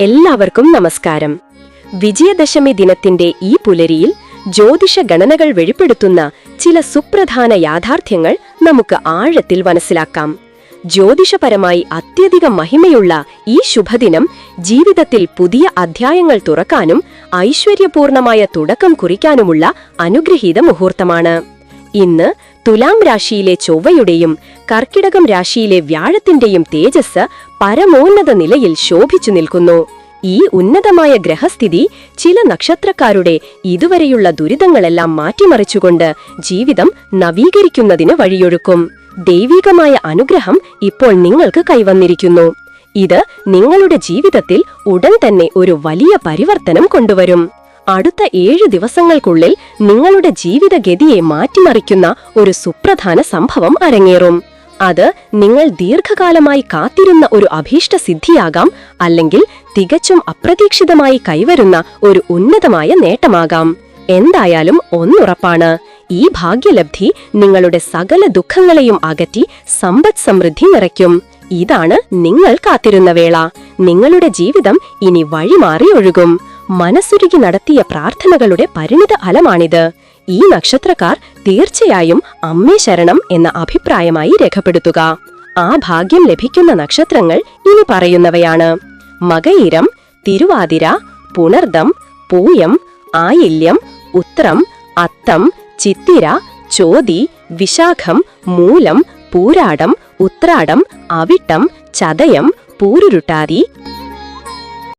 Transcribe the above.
എല്ലാവർക്കും നമസ്കാരം. വിജയദശമി ദിനത്തിന്റെ ഈ പുലരിയിൽ ജ്യോതിഷ ഗണനകൾ വെളിപ്പെടുത്തുന്ന ചില സുപ്രധാന യാഥാർത്ഥ്യങ്ങൾ നമുക്ക് ആഴത്തിൽ മനസ്സിലാക്കാം. ജ്യോതിഷപരമായി അത്യധികം മഹിമയുള്ള ഈ ശുഭദിനം ജീവിതത്തിൽ പുതിയ അധ്യായങ്ങൾ തുറക്കാനും ഐശ്വര്യപൂർണമായ തുടക്കം കുറിക്കാനുമുള്ള അനുഗ്രഹീത മുഹൂർത്തമാണ്. ഇന്ന് തുലാം രാശിയിലെ ചൊവ്വയുടെയും കർക്കിടകം രാശിയിലെ വ്യാഴത്തിന്റെയും തേജസ് പരമോന്നത നിലയിൽ ശോഭിച്ചു നിൽക്കുന്നു. ഈ ഉന്നതമായ ഗ്രഹസ്ഥിതി ചില നക്ഷത്രക്കാരുടെ ഇതുവരെയുള്ള ദുരിതങ്ങളെല്ലാം മാറ്റിമറിച്ചുകൊണ്ട് ജീവിതം നവീകരിക്കുന്നതിന് വഴിയൊഴുക്കും ദൈവികമായ അനുഗ്രഹം ഇപ്പോൾ നിങ്ങൾക്ക് കൈവന്നിരിക്കുന്നു. ഇത് നിങ്ങളുടെ ജീവിതത്തിൽ ഉടൻ തന്നെ ഒരു വലിയ പരിവർത്തനം കൊണ്ടുവരും. അടുത്ത ഏഴു ദിവസങ്ങൾക്കുള്ളിൽ നിങ്ങളുടെ ജീവിതഗതിയെ മാറ്റിമറിക്കുന്ന ഒരു സുപ്രധാന സംഭവം അരങ്ങേറും. അത് നിങ്ങൾ ദീർഘകാലമായി കാത്തിരുന്ന ഒരു അഭീഷ്ട സിദ്ധിയാകാം അല്ലെങ്കിൽ തികച്ചും അപ്രതീക്ഷിതമായി കൈവരുന്ന ഒരു ഉന്നതമായ നേട്ടമാകാം. എന്തായാലും ഒന്നുറപ്പാണ്. ഈ ഭാഗ്യലബ്ധി നിങ്ങളുടെ സകല ദുഃഖങ്ങളെയും അകറ്റി സമ്പദ് സമൃദ്ധി നിറയ്ക്കും. ഇതാണ് നിങ്ങൾ കാത്തിരുന്ന വേള. നിങ്ങളുടെ ജീവിതം ഇനി വഴിമാറി ഒഴുകും. മനസ്സുരുകി നടത്തിയ പ്രാർത്ഥനകളുടെ പരിണിത ഫലമാണിത് ഈ നക്ഷത്രക്കാർ തീർച്ചയായും അമ്മേ ശരണം എന്ന അഭിപ്രായമായി രേഖപ്പെടുത്തുക. ആ ഭാഗ്യം ലഭിക്കുന്ന നക്ഷത്രങ്ങൾ ഇനി പറയുന്നവയാണ്. മകയിരം തിരുവാതിര പുണർദം പൂയം ആയില്യം ഉത്രം അത്തം ചിത്തിര ചോതി വിശാഖം മൂലം പൂരാടം ഉത്രാടം അവിട്ടം ചതയം പൂരുരുട്ടാതി